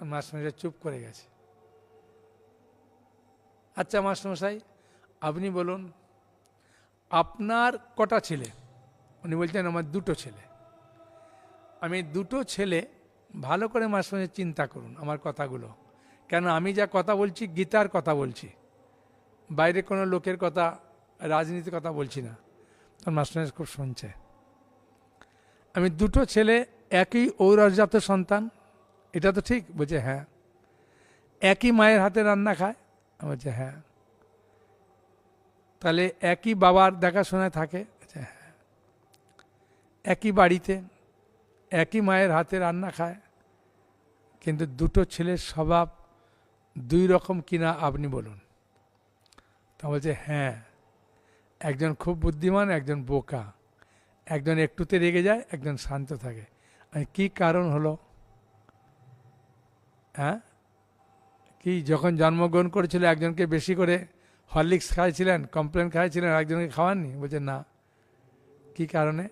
তখন চুপ করে গেছে। আচ্ছা মাস্টারমশাই, আপনি বলুন, আপনার কটা ছেলে? উনি বলছেন আমার দুটো ছেলে। আমি দুটো ছেলে, ভালো করে মাস্টারমশাই চিন্তা করুন আমার কথাগুলো। কেন আমি যা কথা বলছি, গীতার কথা বলছি। বাইরে কোনো লোকের কথা, রাজনীতির কথা বলছি না। তখন মাস্টারমশাই খুব শুনছে। আমি দুটো ছেলে, একই ঔরজাত সন্তান। এটা তো ঠিক, বলছে হ্যাঁ। একই মায়ের হাতে রান্না খায়? বলছে হ্যাঁ। তাহলে একই বাবার দেখাশোনায় থাকে? হ্যাঁ। একই বাড়িতে একই মায়ের হাতে রান্না খায়? কিন্তু দুটো ছেলের স্বভাব দুই রকম কিনা আপনি বলুন। তা বলছে হ্যাঁ। একজন খুব বুদ্ধিমান, একজন বোকা। একজন একটুতে রেগে যায়, একজন শান্ত থাকে। কি কারণ হলো? হ্যাঁ? কি, যখন জন্মগ্রহণ করেছিল, একজনকে বেশি করে হরলিক্স খাইছিলেন, কমপ্লেন খাইছিলেন একজনকে খাওয়াননি? বলছে, না। কি কারণে?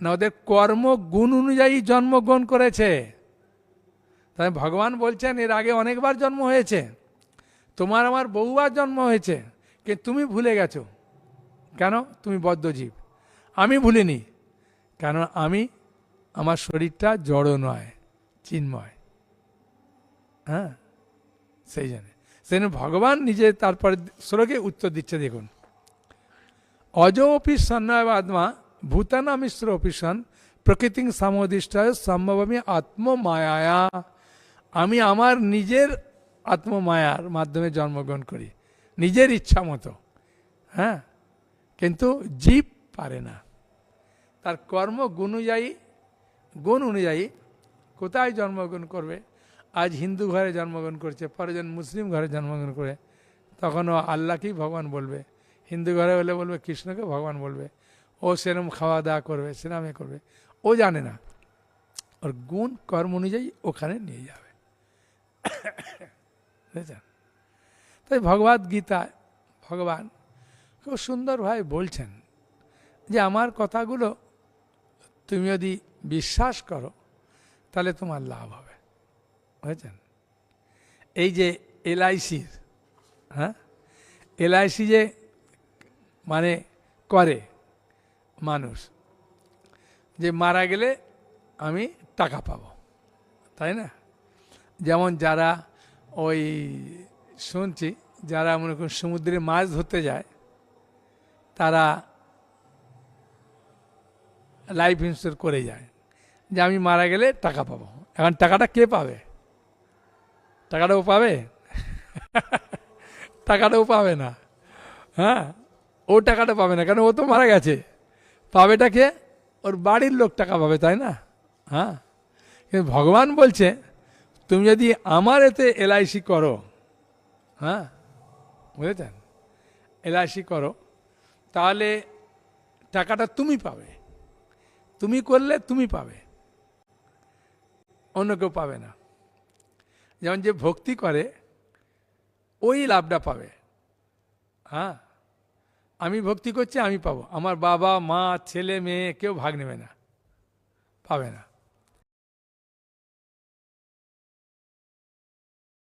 না, ওদের কর্ম গুণ অনুযায়ী জন্মগ্রহণ করেছে। তাই ভগবান বলছেন, এর আগে অনেকবার জন্ম হয়েছে। তোমার আমার বহুবার জন্ম হয়েছে, কিন্তু তুমি ভুলে গেছো। কেন? তুমি বদ্ধজীব আমি ভুলিনি। কেন আমি, আমার শরীরটা জড় নয়, চিন্ময়। হ্যাঁ সেই জন্য। সেই জন্য ভগবান নিজে তারপরে শ্লোকে উত্তর দিচ্ছে, দেখুন। অজ অফিস সন্নয়বাদমা ভূতানা মিশ্র অফিসন প্রকৃতি সমদিষ্টায় সম্ভবমী আত্মমায়া আমি আমার নিজের আত্মমায়ার মাধ্যমে জন্মগ্রহণ করি, নিজের ইচ্ছা মতো। হ্যাঁ কিন্তু জীব পারে না। তার কর্ম গুণ অনুযায়ী গুণ অনুযায়ী কোথায় জন্মগ্রহণ করবে? আজ হিন্দু ঘরে জন্মগ্রহণ করছে, পরে পরেজন মুসলিম ঘরে জন্মগ্রহণ করে তখন ও আল্লাহকেই ভগবান বলবে। হিন্দু ঘরে হলে বলবে, কৃষ্ণকে ভগবান বলবে। ও সেরম খাওয়া দাওয়া করবে সেরামে করবে। ও জানে না। ওর গুণ কর্ম অনুযায়ী ওখানে নিয়ে যাবে। বুঝেছেন? তাই ভগবদ গীতায় ভগবান খুব সুন্দরভাবে বলছেন যে, আমার কথাগুলো তুমি যদি বিশ্বাস করো, তাহলে তোমার লাভ হবে। বুঝেছেন? এই যে এলআইসির হ্যাঁ? এলআইসি যে মানে করে মানুষ, যে মারা গেলে আমি টাকা পাবো, তাই না? যেমন যারা ওই শুনছি, যারা মনে করুন সমুদ্রে মাছ ধরতে যায়, তারা লাইফ ইন্স্যুর করে যায়, যে আমি মারা গেলে টাকা পাবো। এখন টাকাটা কে পাবে? টাকাটাও পাবে? টাকাটাও পাবে না। হ্যাঁ? ও টাকাটা পাবে না, কেন ও তো মারা গেছে। পাবেটা কে ওর বাড়ির লোক টাকা পাবে, তাই না? হ্যাঁ? কিন্তু ভগবান বলছে, তুমি যদি আমার এতে এলআইসি করো হ্যাঁ? বুঝেছেন? এলআইসি করো, তাহলে টাকাটা তুমি পাবে। তুমি করলে তুমি পাবে। অন্য কেউ পাবে না। যেমন যে ভক্তি করে, ওই লাভটা পাবে। হ্যাঁ? আমি ভক্তি করছি, আমি পাবো। আমার বাবা, মা, ছেলে, মেয়ে কেউ ভাগ নেবে না, পাবে না।